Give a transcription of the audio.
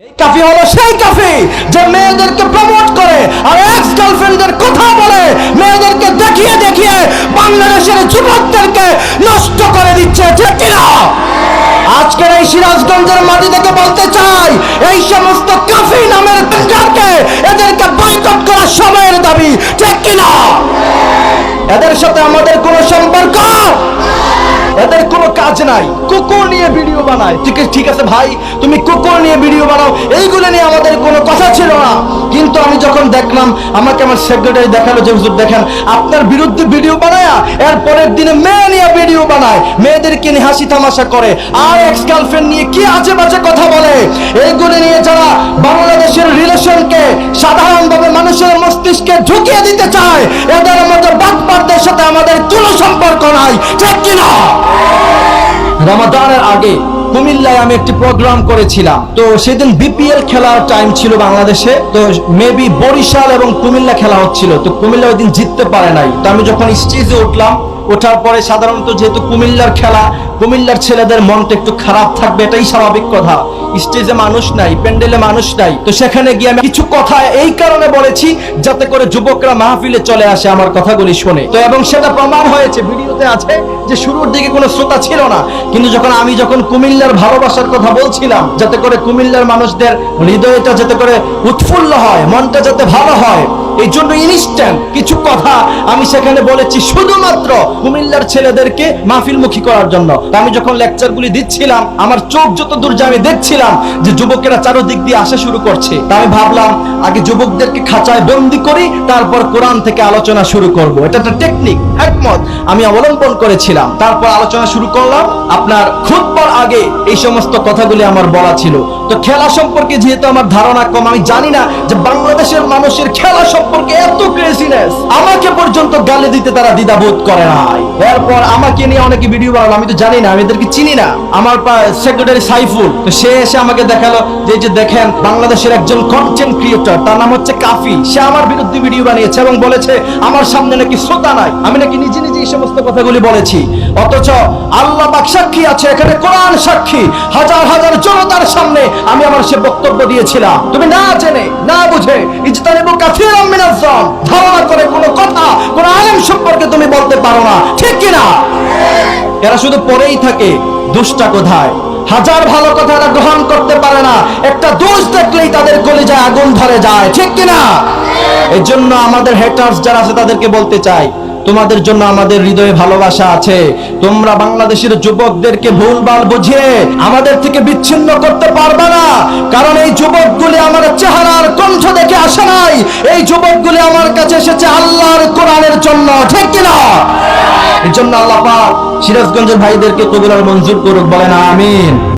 কাফি হলো সেই কাফি যে মেয়েদেরকে প্রমোট করে আর এক্স কথা বলে মেয়েদেরকে দেখিয়ে দেখিয়ে বাংলাদেশের যুবকদেরকে নষ্ট করে দিচ্ছে, ঠিক আজকের এই সিরাজগঞ্জের মাটি থেকে বলতে চাই, এই সমস্ত কাফি নামের গঞ্জারকে এদেরকে বয়কট করার সময়ের দাবি, ঠিক কিনা? এদের সাথে আমাদের কোনো সম্পর্ক কাজ নাই। কুকুর নিয়ে ভিডিও বানায়। ঠিক আছে ঠিক আছে ভাই, তুমি কুকুর নিয়ে ভিডিও বানাও। এইগুলো নিয়ে আমাদের কোনো কথা ছিল না। কিন্তু আমি যখন দেখলাম, আমাকে আমার সেক্রেটারি দেখাল যে, হুজুর, দেখেন, আপনার বিরুদ্ধে ভিডিও বানায়া, এর পরের দিনে মেয়ে নিয়ে ভিডিও বানায়। মেয়েদেরকে নিয়ে হাসি তামাশা করে। আর এক্স গার্লফ্রেন্ড নিয়ে কি আজে বাজে কথা বলে? এইগুলো নিয়ে যারা বাংলাদেশের রিলেশনকে সাধারণভাবে মানুষের মস্তিষ্কে ঢুকিয়ে দিতে চায়, এদের মতো বাটপারদের সাথে আমাদের কোনো সম্পর্ক নাই। ঠিক কিনা? রমাদানের আগে কুমিল্লায় আমি একটি প্রোগ্রাম করেছিলাম। তো সেদিন বিপিএল খেলার টাইম ছিল বাংলাদেশে। তো মেবি বরিশাল এবং কুমিল্লা খেলা হচ্ছিল। তো কুমিল্লা ওই দিন জিততে পারে নাই। তো আমি যখন স্টেজে উঠলাম, ওঠার পরে সাধারণত যেহেতু কুমিল্লার খেলা, কুমিল্লার ছেলেদের মনটা একটু খারাপ থাকবে, এটাই স্বাভাবিক কথা। স্টেজে মানুষ নাই, প্যান্ডেলে মানুষ নাই। তো সেখানে গিয়ে আমি কিছু কথা এই কারণে বলেছি, যাতে করে যুবকরা মাহফিলে চলে আসে আমার কথাগুলি শুনে। তো এবং সেটা প্রমাণ হয়েছে, ভিডিওতে আছে যে শুরুর দিকে কোনো শ্রোতা ছিল না। কিন্তু যখন আমি যখন কুমিল্লার ভালোবাসার কথা বলছিলাম, যাতে করে কুমিল্লার মানুষদের হৃদয়টা যাতে করে উৎফুল্ল হয়, মনটা যাতে ভালো হয় এই জন্য ইনস্ট্যান্ট কিছু কথা আমি সেখানে বলেছি শুধুমাত্র কুমিল্লার ছেলেদেরকে মাহফিলমুখী করার জন্য। আমি যখন লেকচারগুলি দিচ্ছিলাম, আমার চোখ যত দূর যে আমি দেখছিলাম যে যুবকেরা চারোদিক দিয়ে আসা শুরু করছে। তা আমি ভাবলাম, আগে যুবকদেরকে খাঁচায় বন্দি করি, তারপর কোরআন থেকে আলোচনা শুরু করব। এটা একটা টেকনিক হ্যাকমত আমি অবলম্বন করেছিলাম। তারপর আলোচনা শুরু করলাম। আপনার খুতবার আগে এই সমস্ত কথাগুলি আমার বলা ছিল। তো খেলা সম্পর্কে যেহেতু আমার ধারণা কম, আমি জানি না যে বাংলাদেশের মানুষের খেলা এত ক্রেজিনেস আমাকে পর্যন্ত গালি দিতে তারা দ্বিধাবোধ করে নাই। এরপর আমাকে নিয়ে অনেকে ভিডিও বানালো, আমি তো জানি না, আমি এদেরকে চিনি না। আমার সেক্রেটারি সাইফুল, তো সে এসে আমাকে দেখাল যে যে দেখেন, বাংলাদেশের একজন কন্টেন্ট ক্রিয়েটর তার নাম হচ্ছে কাফি সে আমার বিরুদ্ধে ভিডিও বানিয়েছে এবং বলেছে, আমার সামনে নাকি শ্রোতা নাই। আমি নাকি নিজে নিজে এই সমস্ত কথাগুলি বলেছি। অথচ আল্লাহ পাক সাক্ষী আছে এখানে, কোরআন সাক্ষী। হাজার হাজার জনতার সামনে আমি আমার সে বক্তব্য দিয়েছিলাম। তুমি না জেনে, না বুঝে ইজতানিবু কাসীরাম জন ধারণা করে কোনো কথা, কোন আলেম সম্পর্কে তুমি বলতে পারো না। ঠিক কি না এরা শুধু পড়েই থাকে দুষ্টা কোথায় হাজার ভালো কথা এরা গ্রহণ করতে পারে না। একটা দোষ দেখলেই তাদের কলিজায় আগুন ধরে যায়। ঠিক কি না এই জন্য আমাদের হেটার্স যারা আছে, তাদেরকে বলতে চাই, তোমাদের জন্য আমাদের হৃদয়ে ভালোবাসা আছে। তোমরা বাংলাদেশের যুবকদেরকে ভুলভাল বুঝিয়ে আমাদের থেকে বিচ্ছিন্ন করতে পারবে না। কারণ এই যুবকগুলি আমার চেহারার দেখে আসে নাই এই যুবকগুলি আমার কাছে এসেছে আল্লাহর কোরআনের জন্য, ঠিক কিনা? এই জন্য আল্লাহ সিরাজগঞ্জের ভাইদেরকে কবিরার মঞ্জুর করুক, বলেন আমিন।